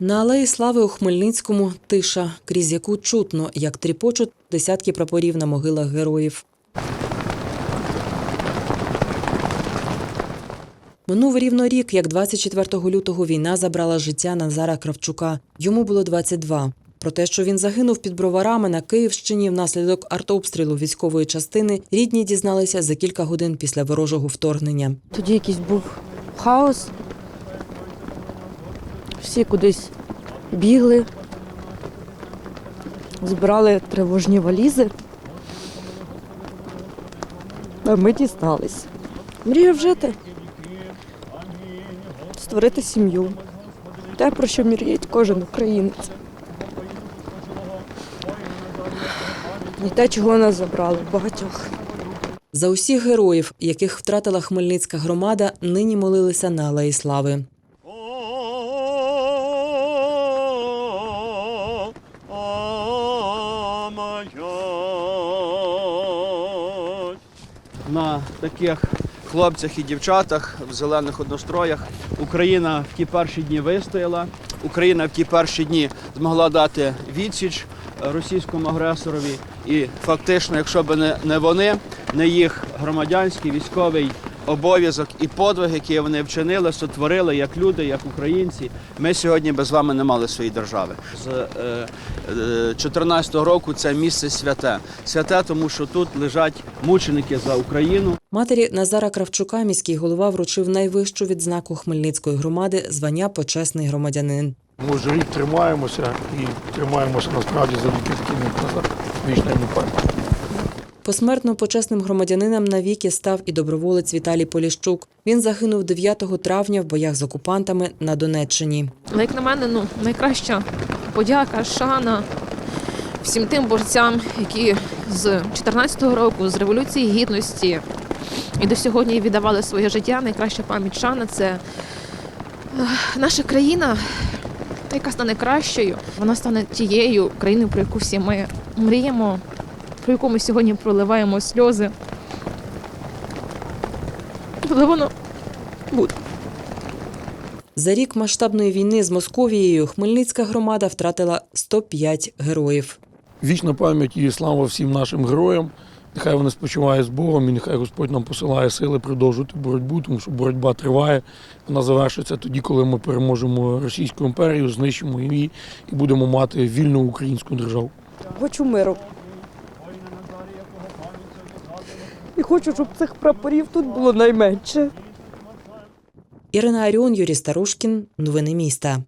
На алеї слави у Хмельницькому тиша, крізь яку чутно, як тріпочуть десятки прапорів на могилах героїв. Минув рівно рік, як 24 лютого війна забрала життя Назара Кравчука. Йому було 22. Про те, що він загинув під броварами на Київщині внаслідок артобстрілу військової частини, рідні дізналися за кілька годин після ворожого вторгнення. Тоді якийсь був хаос. Всі кудись бігли, збирали тривожні валізи. А ми дістались. Мрію жити, створити сім'ю. Те, про що мріє кожен українець. І те, чого нас забрали багатьох. За усіх героїв, яких втратила Хмельницька громада, нині молилися на алеї слави. На таких хлопцях і дівчатах в зелених одностроях Україна в ті перші дні вистояла. Україна в ті перші дні змогла дати відсіч російському агресорові. І фактично, якщо б не, вони, не їх громадянський військовий обов'язок і подвиг, які вони вчинили, сотворили як люди, як українці. Ми сьогодні без вами не мали своєї держави. З е, е, року це місце святе. Святе, тому що тут лежать мученики за Україну. Матері Назара Кравчука міський голова вручив найвищу відзнаку Хмельницької громади звання почесний громадянин. Ми вже рік тримаємося і тримаємося насправді завдяки таким як Назар. Вічна йому пам'ять. Посмертно почесним громадянином навіки став і доброволець Віталій Поліщук. Він загинув 9 травня в боях з окупантами на Донеччині. Як на мене, ну найкраща подяка, шана всім тим борцям, які з 2014 року, з революції гідності і до сьогодні віддавали своє життя. Найкраща пам'ять шана це наша країна, яка стане кращою. Вона стане тією країною, про яку всі ми мріємо, про яку ми сьогодні проливаємо сльози. Але воно буде. За рік масштабної війни з Московією Хмельницька громада втратила 105 героїв. Вічна пам'ять і слава всім нашим героям. Нехай вони спочивають з Богом і нехай Господь нам посилає сили продовжувати боротьбу, тому що боротьба триває. Вона завершиться тоді, коли ми переможемо Російську імперію, знищимо її і будемо мати вільну українську державу. Хочу миру. І хочу, щоб цих прапорів тут було найменше. Ірина Аріон, Юрій Старушкін. Новини міста.